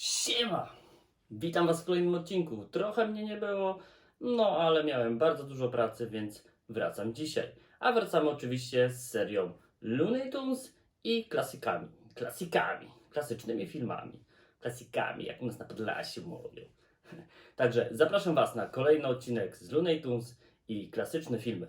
Siema! Witam Was w kolejnym odcinku. Trochę mnie nie było, no ale miałem bardzo dużo pracy, więc wracam dzisiaj. A wracamy oczywiście z serią Looney Tunes i klasykami. Klasikami, klasycznymi filmami. Klasikami, jak u nas na Podlasiu mówią. Także zapraszam Was na kolejny odcinek z Looney Tunes i klasyczne filmy.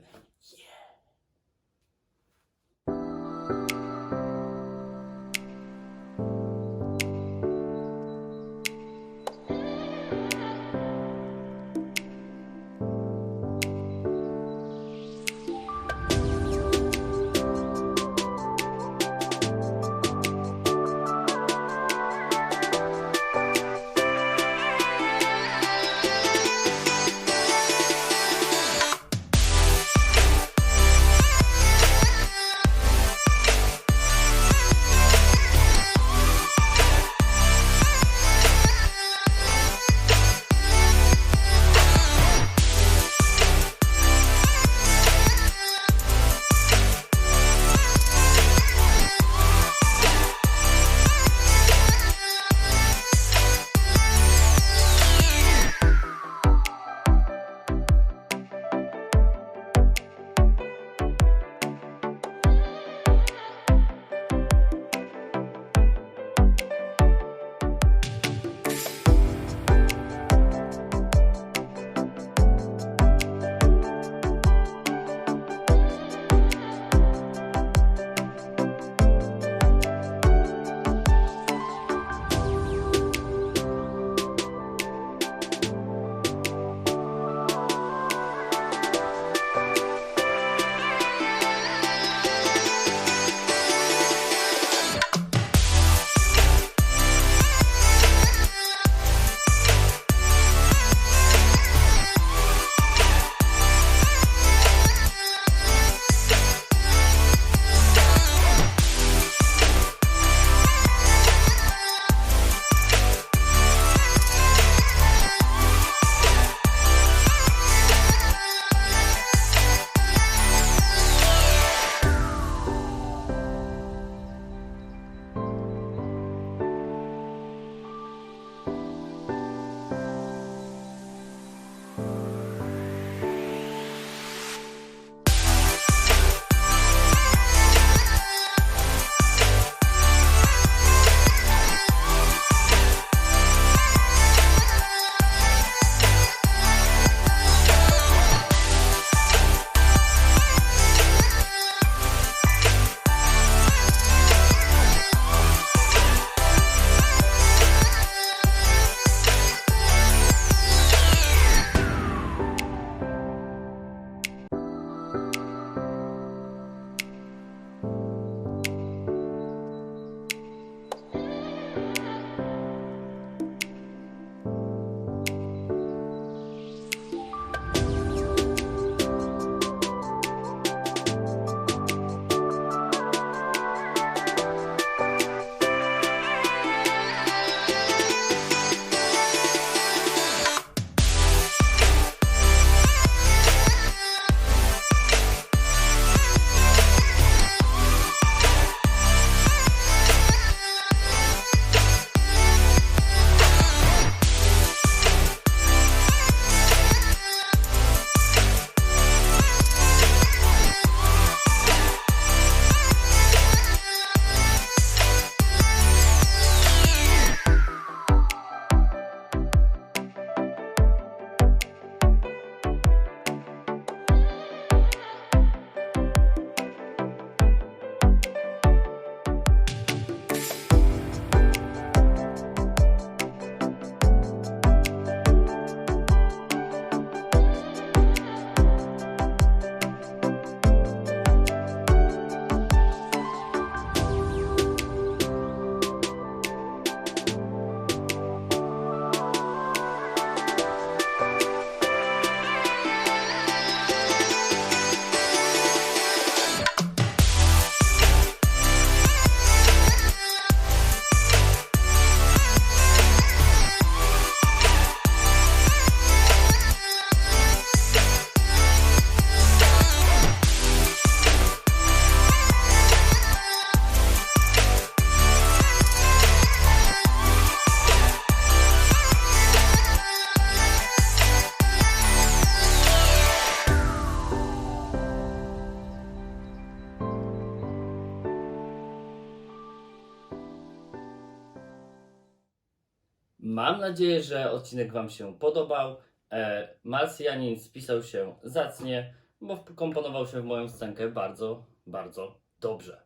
Mam nadzieję, że odcinek Wam się podobał. E, Marsjanin spisał się zacnie, bo wkomponował się w moją scenkę bardzo, bardzo dobrze.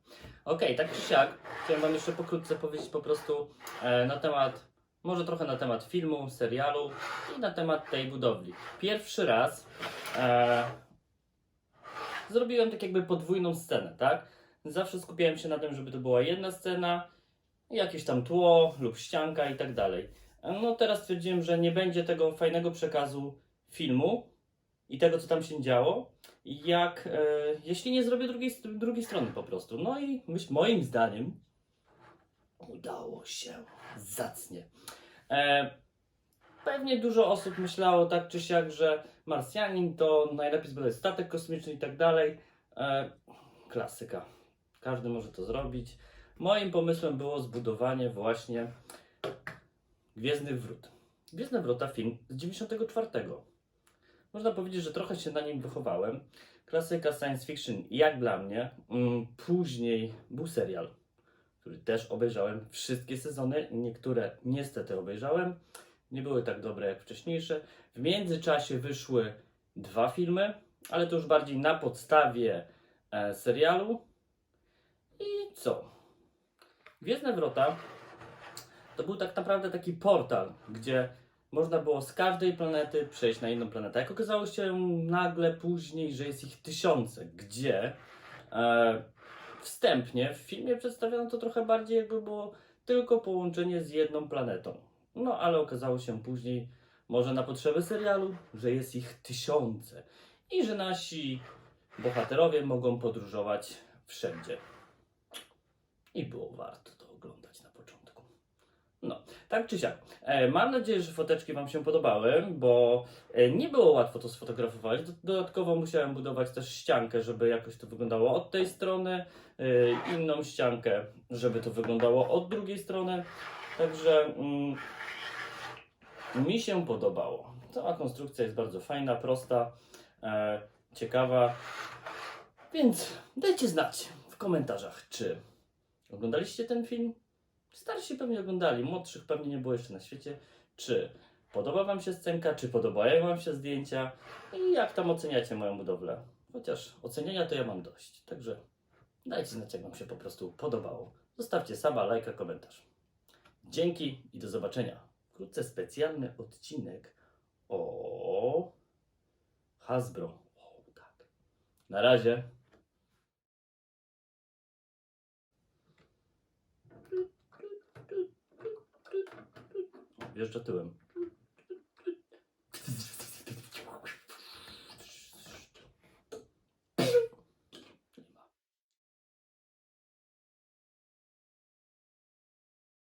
Okej, tak czy siak, chciałem Wam jeszcze pokrótce powiedzieć po prostu e, na temat, może trochę na temat filmu, serialu i na temat tej budowli. Pierwszy raz e, zrobiłem tak jakby podwójną scenę, tak? Zawsze skupiałem się na tym, żeby to była jedna scena, jakieś tam tło lub ścianka i tak dalej. No teraz stwierdziłem, że nie będzie tego fajnego przekazu filmu i tego, co tam się działo, jak e, jeśli nie zrobię drugiej, drugiej strony po prostu. No i myśl, moim zdaniem udało się zacnie. E, pewnie dużo osób myślało tak czy siak, że Marsjanin to najlepiej zbudować statek kosmiczny i tak dalej. E, klasyka. Każdy może to zrobić. Moim pomysłem było zbudowanie właśnie Gwiezdnych Wrót. Gwiezdne Wrota film z 94. Można powiedzieć, że trochę się na nim wychowałem. Klasyka science fiction, jak dla mnie. Mm, Później był serial, który też obejrzałem. Wszystkie sezony, niektóre niestety obejrzałem. Nie były tak dobre jak wcześniejsze. W międzyczasie wyszły dwa filmy, ale to już bardziej na podstawie e, serialu. I co? Gwiezdne Wrota to był tak naprawdę taki portal, gdzie można było z każdej planety przejść na inną planetę. Jak okazało się nagle później, że jest ich tysiące, gdzie e, wstępnie w filmie przedstawiono to trochę bardziej jakby było tylko połączenie z jedną planetą. No ale okazało się później, może na potrzeby serialu, że jest ich tysiące i że nasi bohaterowie mogą podróżować wszędzie. I było warto to oglądać na. No, tak czy siak. E, mam nadzieję, że foteczki Wam się podobały, bo e, nie było łatwo to sfotografować. Do- Dodatkowo musiałem budować też ściankę, żeby jakoś to wyglądało od tej strony, e, inną ściankę, żeby to wyglądało od drugiej strony. Także mm, mi się podobało. Cała konstrukcja jest bardzo fajna, prosta, e, ciekawa. Więc dajcie znać w komentarzach, czy oglądaliście ten film? Starsi pewnie oglądali, młodszych pewnie nie było jeszcze na świecie. Czy podoba Wam się scenka, czy podobają Wam się zdjęcia i jak tam oceniacie moją budowlę? Chociaż oceniania to ja mam dość, także dajcie znać, jak Wam się po prostu podobało. Zostawcie sama, lajka, komentarz. Dzięki i do zobaczenia. Wkrótce specjalny odcinek o Hasbro. O, tak. Na razie. Wjeżdża tyłem.